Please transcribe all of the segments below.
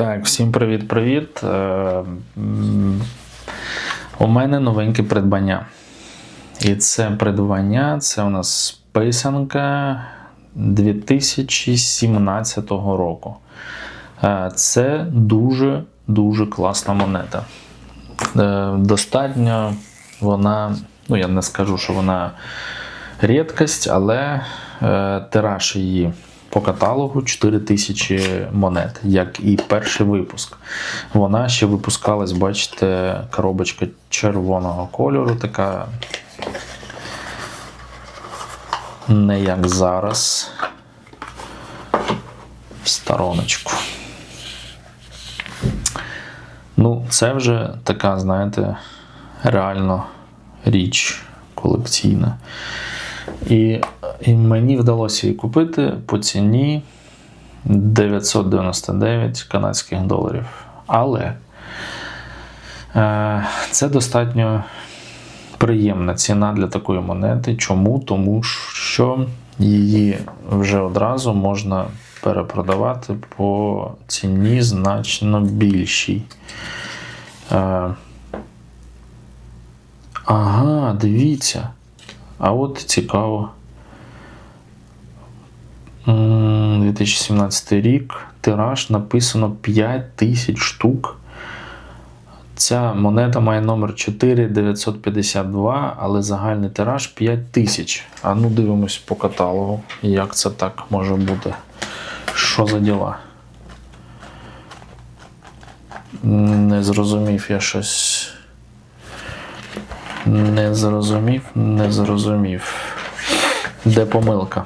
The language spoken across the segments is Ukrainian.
Так, всім привіт-привіт. Е, У мене новеньке придбання. І це придбання це у нас писанка 2017 року. Е, Це дуже-дуже класна монета. Е, Достатньо вона, ну я не скажу, що вона рідкость, але тираж її по каталогу 4000 монет, як і перший випуск. Вона ще випускалась, бачите, коробочка червоного кольору, така не як зараз. В стороночку. Ну, це вже така, знаєте, реально річ колекційна. І, і мені вдалося її купити по ціні 999 канадських доларів. Але е, це достатньо приємна ціна для такої монети. Чому? Тому що її вже одразу можна перепродавати по ціні значно більшій. Е, ага, дивіться. А от цікаво. 2017 рік. Тираж написано 5 тисяч штук. Ця монета має номер 4952, але загальний тираж 5 тисяч. А ну дивимось по каталогу, як це так може бути. Що за діла? Не зрозумів я щось. Не зрозумів, не зрозумів. Де помилка?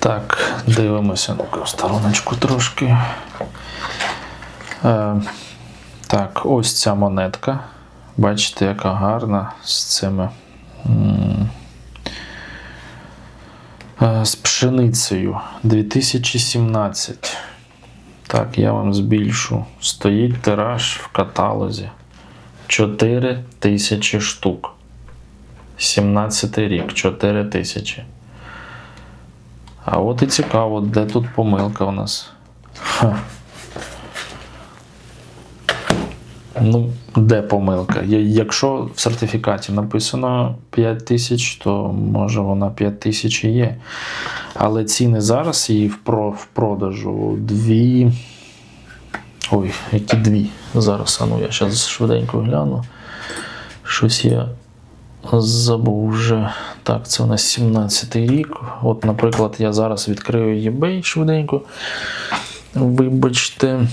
Так, дивимося в стороночку трошки. Е, так, ось ця монетка. Бачите, яка гарна з цими. е, З пшеницею 2017. Так, я вам збільшу. Стоїть тираж в каталозі. 4 тисячі штук. 17 рік, 4 тисячі. А от і цікаво, де тут помилка у нас. Ха. Ну, де помилка? Якщо в сертифікаті написано 5 тисяч, то може вона 5 тисяч і є. Але ціни зараз її в, про, в продажу дві. Ой, які дві. Зараз, а ну я зараз швиденько гляну. Щось я забув вже. Так, це у нас 17-й рік. От, наприклад, я зараз відкрию eBay швиденько. Вибачте.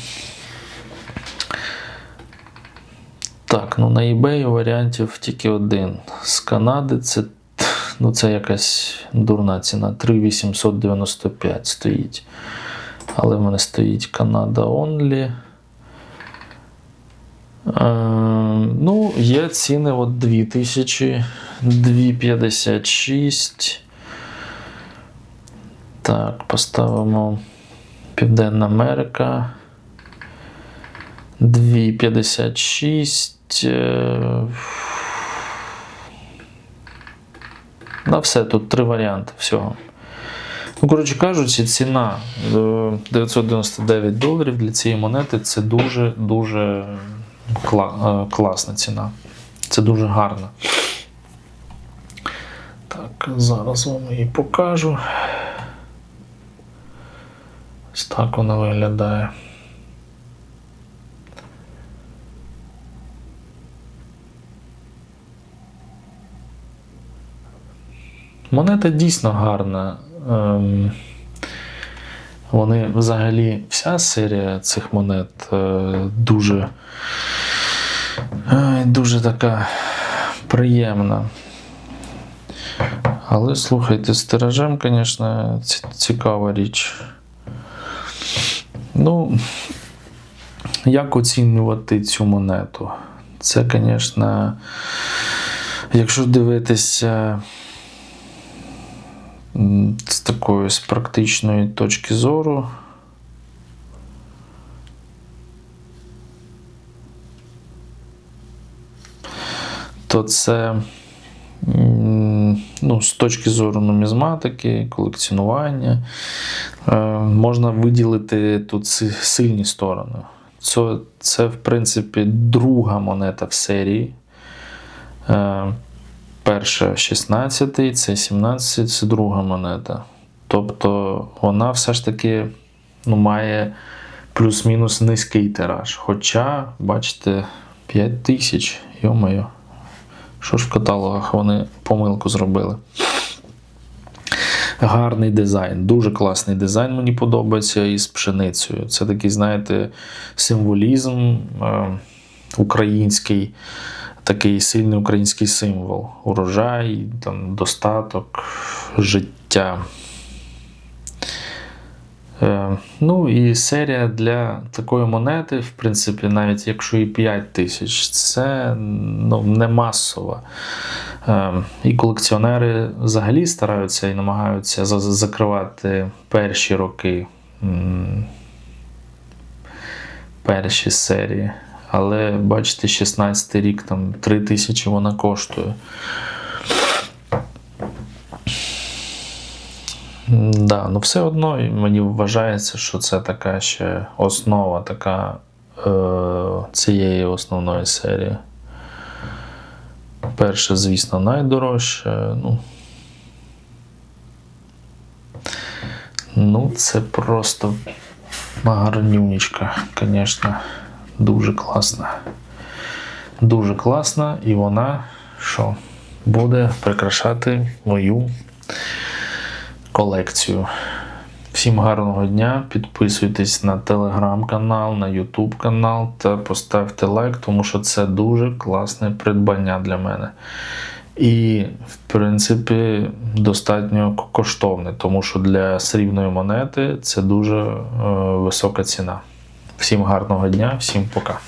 Так, ну на eBay варіантів тільки один. З Канади це, ну, це якась дурна ціна. 3895 стоїть. Але в мене стоїть Канада Only. Е, ну, є ціни от 2000, 256. Так, поставимо Південна Америка. 2,56. е, На все, тут три варіанти всього. Ну, коротше кажучи, ціна е, 999 доларів для цієї монети це дуже-дуже кла- е, класна ціна. Це дуже гарно. Так, зараз вам її покажу. Ось так вона виглядає. Монета дійсно гарна. Ем, вони взагалі, вся серія цих монет е, дуже, дуже така приємна. Але слухайте, з тиражем, звісно, цікава річ. Ну, як оцінювати цю монету? Це, звісно, якщо дивитися з такої з практичної точки зору. То це ну, з точки зору нумізматики, колекціонування, е, можна виділити тут сильні сторони. Це, це, в принципі, друга монета в серії. Е, Перша 16, це 17, це друга монета. Тобто вона все ж таки ну, має плюс-мінус низький тираж. Хоча, бачите, 5 тисяч, йо-моє. Що ж в каталогах вони помилку зробили? Гарний дизайн, дуже класний дизайн мені подобається із пшеницею. Це такий, знаєте, символізм е, український, такий сильний український символ. Урожай, там, достаток, життя. Е, ну і серія для такої монети, в принципі, навіть якщо і 5 тисяч, це ну, не масово. Е, і колекціонери взагалі стараються і намагаються закривати перші роки, перші серії. Але бачите, 16 рік там 3 тисячі вона коштує. Да, ну все одно мені вважається, що це така ще основа така е, цієї основної серії. Перше, звісно, найдорожче. Ну, ну це просто гарнюнічка, звісно, дуже класна. Дуже класна, і вона що буде прикрашати мою колекцію. Всім гарного дня. Підписуйтесь на телеграм-канал, на Ютуб канал та поставте лайк, тому що це дуже класне придбання для мене. І, в принципі, достатньо коштовне, тому що для срібної монети це дуже е, висока ціна. Всім гарного дня, всім пока.